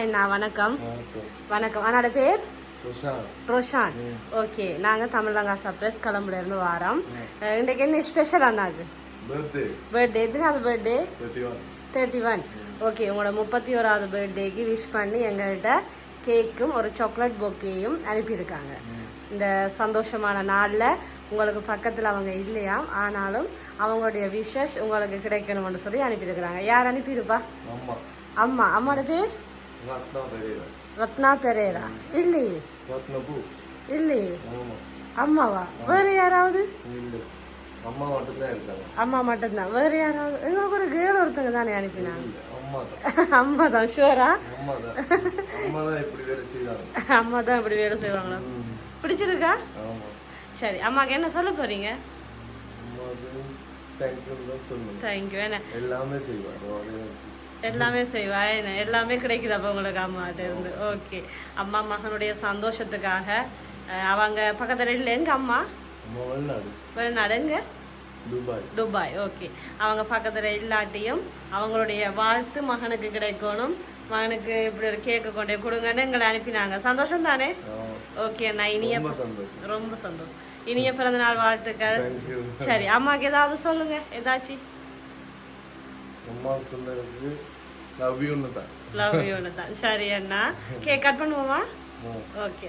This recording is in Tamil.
அண்ணா வணக்கம். வணக்கம். அண்ணாட பேர்? ரோஷான். ஓகே. நாங்க தமிழங்காசா பிரஸ் கிளம்புல இருந்து வாரோம் இன்றைக்கு என்ன ஸ்பெஷல் அண்ணாக்கு பர்த்டே பர்த்டே எத்தனாவது பர்த்டே தேர்ட்டி ஒன் ஓகே. உங்களோட முப்பத்தி ஓராவது பர்த்டேக்கு விஷ் பண்ணி எங்கள்கிட்ட கேக்கும் ஒரு சாக்லேட் பொக்கேயும் அனுப்பியிருக்காங்க. இந்த சந்தோஷமான நாளில் உங்களுக்கு பக்கத்தில் அவங்க இல்லையாம் ஆனாலும் அவங்களுடைய விஷஸ் உங்களுக்கு கிடைக்கணும்னு சொல்லி அனுப்பியிருக்கிறாங்க. யார் அனுப்பியிருப்பா? அம்மா. அம்மாவோட பேர்? பெரேரா இல்லையே ரத்னபூ இல்லையே ஆமா அம்மாவா வேற யாராவது அம்மா மட்டும்தான் இருக்காங்க அம்மா மட்டும்தான் வேற யாராவது எங்களுக்கு ஒரு கேர்ள் ஒருத்தங்க தானே அனுப்பினாங்க அம்மா தான் ஷுவரா அம்மா தான் இப்படி வேலை செய்றாங்க அம்மா தான் இப்படி வேலை செய்வாங்களா. பிடிச்சிருக்கா சரி அம்மாக்கு என்ன சொல்ல போறீங்க தேங்க்யூ என்ன எல்லாமே செய்வாங்க எல்லாமே செய்வா என்ன எல்லாமே கிடைக்குது அப்போ உங்களுக்கு அம்மாட்ட இருந்து. ஓகே அம்மா மகனுடைய சந்தோஷத்துக்காக அவங்க பக்கத்துல இல்லை எங்க அம்மா? வெளிநாடு. எங்க? துபாய். துபாய். ஓகே அவங்க பக்கத்துல இல்லாட்டியும் அவங்களுடைய வாழ்த்து மகனுக்கு கிடைக்கணும். மகனுக்கு இப்படி ஒரு கேக்கு கொண்டு கொடுங்கன்னு எங்களை அனுப்பினாங்க. சந்தோஷம் தானே. ஓகே நான் இனிய ரொம்ப சந்தோஷம். ரொம்ப சந்தோஷம். இனிய பிறந்த நாள் வாழ்த்துக்கள் சரி அம்மாக்கு ஏதாவது சொல்லுங்க. ஏதாச்சும் அம்மா சொன்னதுக்கு லவ் யூன்னு தான். லவ் யூன்னு தான். சரி அண்ணா. கேக் கட் பண்ணுவோமா. ஓகே